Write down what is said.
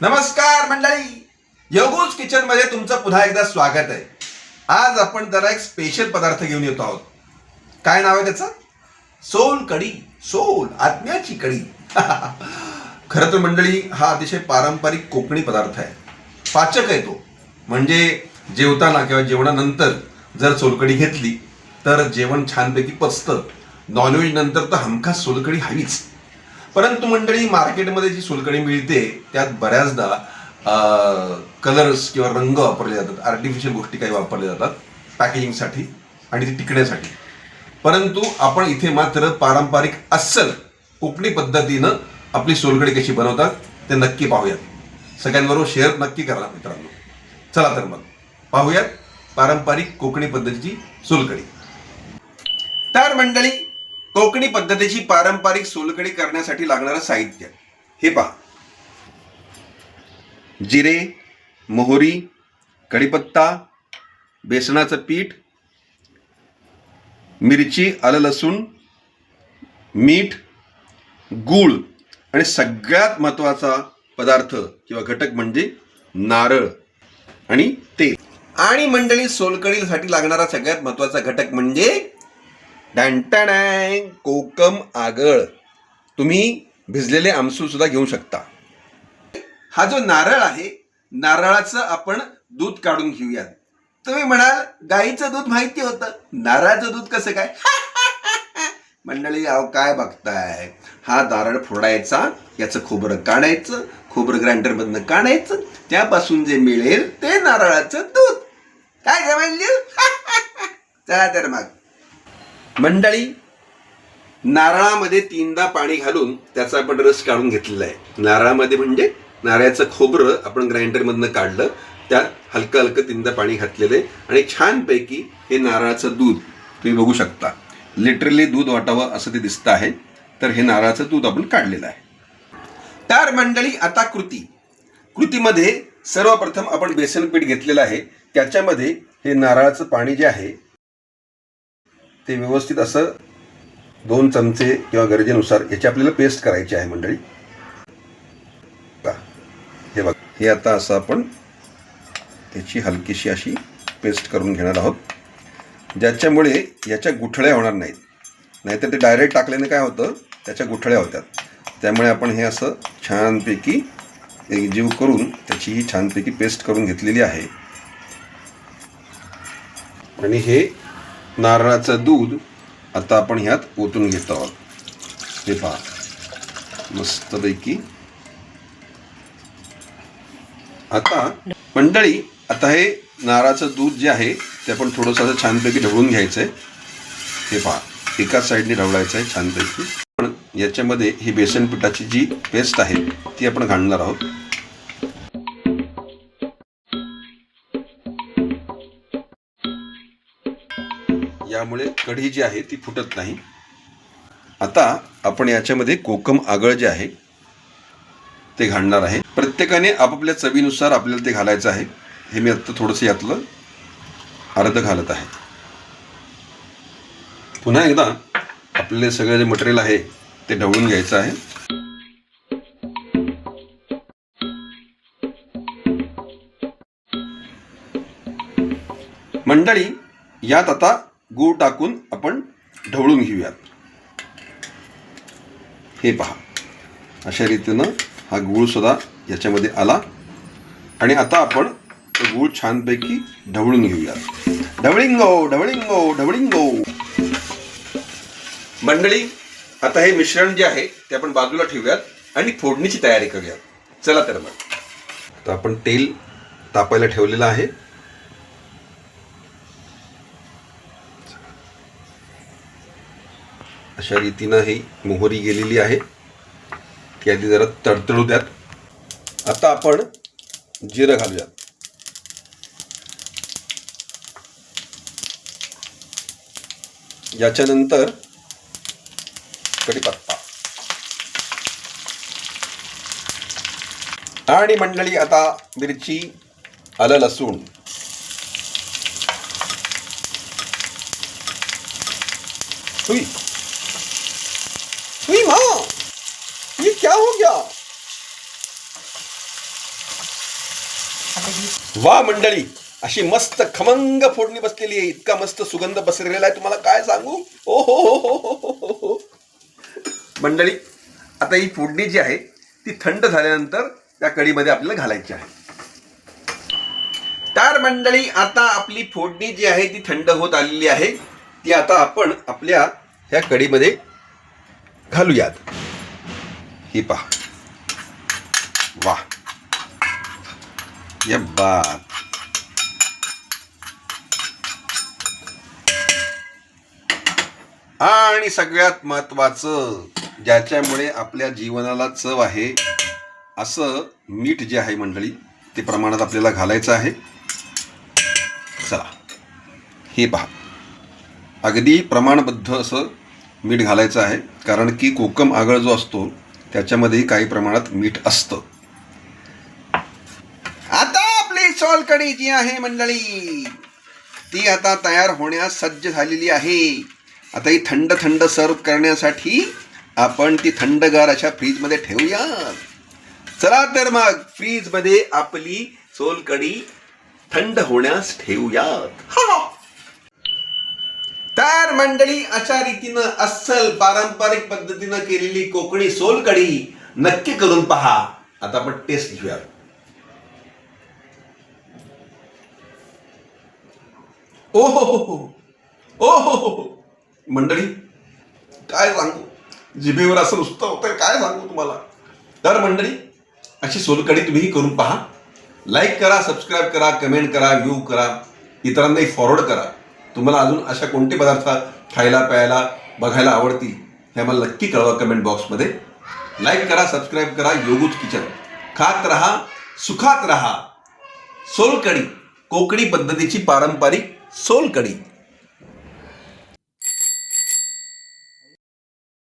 नमस्कार मंडळी. योगूज किचनमध्ये तुमचं पुन्हा एकदा स्वागत आहे. आज आपण जरा एक स्पेशल पदार्थ घेऊन येतो आहोत. काय नाव आहे त्याचं? सोल कढी. सोल आत्म्याची कढी. खरं तर मंडळी हा अतिशय पारंपरिक कोकणी पदार्थ आहे. पाचक आहे तो. म्हणजे जेवताना किंवा जेवणानंतर जर सोलकढी घेतली तर जेवण छानपैकी पचतं. नॉनव्हेज नंतर तर हमखास सोलकढी हवीच. परंतु मंडळी मार्केटमध्ये जी सोलकढी मिळते त्यात बऱ्याचदा कलर्स किंवा रंग वापरले जातात. आर्टिफिशियल गोष्टी काही वापरल्या जातात पॅकेजिंगसाठी आणि ती टिकण्यासाठी. परंतु आपण इथे मात्र पारंपरिक अस्सल कोकणी पद्धतीनं आपली सोलकढी कशी बनवतात ते नक्की पाहूयात. सगळ्यांबरोबर शेअर नक्की करा मित्रांनो. चला तर मग पाहूयात पारंपरिक कोकणी पद्धतीची सोलकढी तर मंडळी कोकणी पद्धतीची पारंपरिक सोलकडी करण्यासाठी लागणारं साहित्य. हे पहा. जिरे मोहरी कढीपत्ता बेसनाचं पीठ मिरची आलं लसूण मीठ गूळ आणि सगळ्यात महत्त्वाचा पदार्थ किंवा घटक म्हणजे नारळ आणि तेल. आणि मंडळी सोलकडीसाठी लागणारा सगळ्यात महत्त्वाचा घटक म्हणजे डॅन्टॅडॅng कोकम आगळ. तुम्ही भिजलेले आमसूल सुद्धा घेऊ शकता. हा जो नारळ आहे नारळाचं आपण दूध काढून घेऊयात. तुम्ही म्हणाल गाईचं दूध माहिती होतं. नारळाचं दूध कसं काय? मंडळी अहो काय बघताय? हा नारळ फोडायचा याचं खोबरं काढायचं खोबरं ग्राइंडरमधनं काढायचं त्यापासून जे मिळेल ते नारळाचं दूध. काय समजलं चला तर मग. मंडळी नारळामध्ये तीनदा पाणी घालून त्याचा आपण रस काढून घेतलेला आहे. नारळामध्ये म्हणजे नारळाचं खोबरं आपण ग्राइंडरमधनं काढलं त्यात हलकं हलकं तीनदा पाणी घातलेलं आहे आणि छानपैकी हे नारळाचं दूध तुम्ही बघू शकता. लिटरली दूध वाटावं असं ते दिसतं आहे तर हे नारळाचं दूध आपण काढलेलं आहे. तर मंडळी आता कृती. कृतीमध्ये सर्वप्रथम आपण बेसन पीठ घेतलेलं आहे. त्याच्यामध्ये हे नारळाचं पाणी जे आहे ते व्यवस्थित असं दोन चमचे किंवा गरजेनुसार याची आपल्याला पेस्ट करायची आहे मंडळी. हे बघा हे आता असं आपण त्याची हलकीशी अशी पेस्ट करून घेणार आहोत. ज्याच्यामुळे याच्या गुठळ्या होणार नाहीत. नाहीतर ते डायरेक्ट टाकल्याने काय होतं? त्याच्या गुठळ्या होतात. त्यामुळे आपण हे असं छानपैकी एकजीव करून त्याची ही छानपैकी पेस्ट करून घेतलेली आहे. आणि हे नारळाचं दूध आता आपण ह्यात ओतून घेत आहोत. हे पहा. मस्तपैकी. आता मंडळी आता हे नारळाचं दूध जे आहे ते आपण थोडंसं असं छानपैकी ढवळून घ्यायचं आहे हे पहा. एकाच साईडने ढवळायचं आहे छानपैकी. पण याच्यामध्ये ही बेसन पिठाची जी पेस्ट आहे ती आपण घालणार आहोत. यामुळे कढी जी आहे ती फुटत नाही. आता आपण याच्यामध्ये कोकम आगळ जे आहे ते घालणार आहे. प्रत्येकाने आपापल्या चवीनुसार आपल्याला ते घालायचं आहे. हे मी आत्ता थोडंसं यातलं अर्ध घालत आहे. पुन्हा एकदा आपले सगळे जे मटेरियल आहे ते ढवळून घ्यायचं आहे. मंडळी यात आता गूळ टाकून आपण ढवळून घेऊयात. हे पहा. अशा रीतीनं हा गूळ सुद्धा याच्यामध्ये आला. आणि आता आपण तो गूळ छानपैकी ढवळून घेऊयात. ढवळिंगो ढवळिंगो ढवळिंगो. मंडळी आता हे मिश्रण जे आहे ते आपण बाजूला ठेवूयात आणि फोडणीची तयारी करूयात. चला तर मग. आता आपण तेल तापायला ठेवलेलं आहे. अशा रीतीनं ही मोहरी गेलेली आहे. ती आधी जरा तडतडू द्यात. आता आपण जिरं घालूयात. याच्यानंतर कढीपत्ता. आणि मंडळी आता मिरची आलं लसूण. हुई हुई माँ ये क्या हो गया? वा मंडळी. अशी मस्त खमंग फोडणी बसलेली आहे. इतका मस्त सुगंध पसरलेला आहे. तुम्हाला काय सांगू? ओ हो हो हो, हो हो हो हो. मंडळी आता ही फोडणी जी आहे ती थंड झाल्यानंतर त्या कढीमध्ये आपल्याला घालायची आहे. तर मंडळी आता आपली फोडणी जी आहे ती थंड होत आलेली आहे. ती आता आपण आपल्या ह्या कढीमध्ये घालूयात. ही पहा वा बात आणि सगळ्यात महत्वाचं ज्याच्यामुळे आपल्या जीवनाला चव आहे असं मीठ जे आहे मंडळी ते प्रमाणात आपल्याला घालायचं आहे. चला. हे पहा. अगदी प्रमाणबद्ध असं मीठ घालायचं आहे कारण की कोकम आगळ जो असतो त्याच्यामध्येही काही प्रमाणात मीठ असतं. आता आपली सोलकढी जी आहे मंडळी ती आता तयार होण्यास सज्ज झालेली आहे. आता ही थंड थंड सर्व करण्यासाठी आपण ती थंडगार अशा फ्रीजमध्ये ठेवूया. चला तर मग फ्रीजमध्ये आपली सोलकढी थंड होण्यास ठेवूयात. हा. तर मंडळी अशा रीतीनं अस्सल पारंपरिक पद्धतीनं केलेली कोकणी सोलकढी नक्की करून पहा. आता आपण टेस्ट घेऊया ओ हो हो हो. ओ हो हो हो. मंडळी काय सांगू? जिभेवर असं नुसतं होतं काय सांगू तुम्हाला? तर मंडळी अशी सोलकढी तुम्हीही करून पहा. लाईक करा सबस्क्राईब करा कमेंट करा व्ह्यू करा. इतरांनाही फॉरवर्ड करा. तुम्हाला अजून अशा कोणते पदार्थ खायला प्यायला बघायला आवडतील हे मला नक्की कळवा कमेंट बॉक्समध्ये लाईक करा सबस्क्राईब करा योगूज किचन खात रहा सुखात रहा. सोलकढी कोकणी पद्धतीची पारंपरिक सोलकढी.